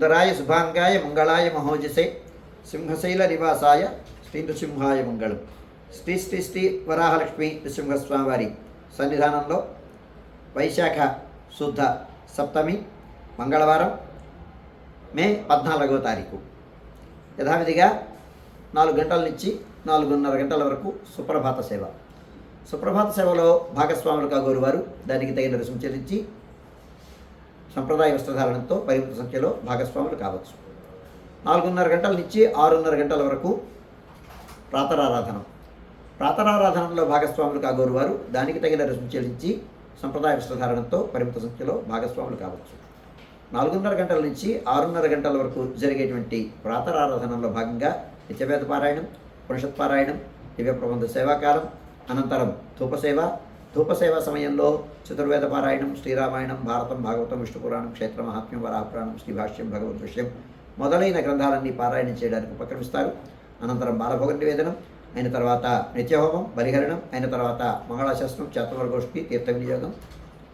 సుందరాయ శుభాంగాయ మంగళాయ మహోజసే సింహశైల నివాసాయ శ్రీ నృసింహాయ మంగళం. శ్రీ శ్రీ శ్రీ వరాహలక్ష్మి నృసింహస్వామివారి సన్నిధానంలో వైశాఖ శుద్ధ సప్తమి మంగళవారం మే పద్నాలుగవ తారీఖు. యథావిధిగా నాలుగు గంటల నుంచి నాలుగున్నర గంటల వరకు సుప్రభాత సేవ. సుప్రభాత సేవలో భాగస్వాములు కాగోరు వారు దానికి తగిన రుసుము చెల్లించి సంప్రదాయ వస్త్రధారణతో పరిమిత సంఖ్యలో భాగస్వాములు కావచ్చు. నాలుగున్నర గంటల నుంచి ఆరున్నర గంటల వరకు ప్రాతరారాధనం. ప్రాతరారాధనలో భాగస్వాములు కాగోరు వారు దానికి తగిన రుసుము చెల్లించి సంప్రదాయ వస్త్రధారణతో పరిమిత సంఖ్యలో భాగస్వాములు కావచ్చు. నాలుగున్నర గంటల నుంచి ఆరున్నర గంటల వరకు జరిగేటువంటి ప్రాతరారాధనలో భాగంగా నిత్యవేద పారాయణం పురుషత్ పారాయణం దివ్య ప్రబంధ సేవాకాలం అనంతరం ధూపసేవ ధూపసేవ సమయంలో చతుర్వేద పారాయణం శ్రీరామాయణం భారతం భాగవతం విష్ణు పురాణం క్షేత్ర మహాత్మ్యం వరాపురాణం శ్రీభాష్యం భగవద్ విషయం మొదలైన గ్రంథాలన్నీ పారాయణం చేయడానికి ఉపక్రమిస్తారు. అనంతరం బాలభోగ నివేదనం అయిన తర్వాత నిత్యహోమం బలిహరణం అయిన తర్వాత మంగళాశాస్త్రం చేతవర్గోష్ఠి తీర్థ వినియోగం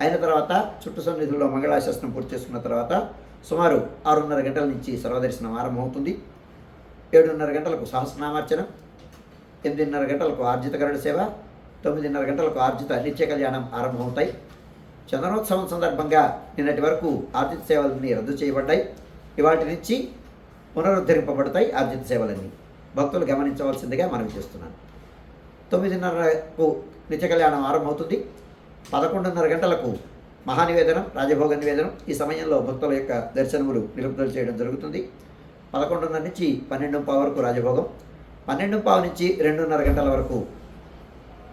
అయిన తర్వాత చుట్టు సన్నిధుల్లో మంగళాశాస్త్రం పూర్తి చేసుకున్న తర్వాత సుమారు ఆరున్నర గంటల నుంచి సర్వదర్శనం ఆరంభమవుతుంది. ఏడున్నర గంటలకు సహస్రనామార్చన ఎనిమిదిన్నర గంటలకు ఆర్జితకరణ సేవ తొమ్మిదిన్నర గంటలకు ఆర్జిత నిత్య కళ్యాణం ఆరంభమవుతాయి. చందనోత్సవం సందర్భంగా నిన్నటి వరకు ఆర్జిత సేవలన్నీ రద్దు చేయబడ్డాయి. ఇవాటి నుంచి పునరుద్ధరింపబడతాయి ఆర్జిత సేవలన్నీ. భక్తులు గమనించవలసిందిగా మనవి చేస్తున్నాను. తొమ్మిదిన్నరకు నిత్య కళ్యాణం ఆరంభమవుతుంది. పదకొండున్నర గంటలకు మహానివేదనం రాజభోగ నివేదనం ఈ సమయంలో భక్తుల యొక్క దర్శనములు నిలుపుదల చేయడం జరుగుతుంది. పదకొండున్నర నుంచి పన్నెండు పావు వరకు రాజభోగం పన్నెండు పావు నుంచి రెండున్నర గంటల వరకు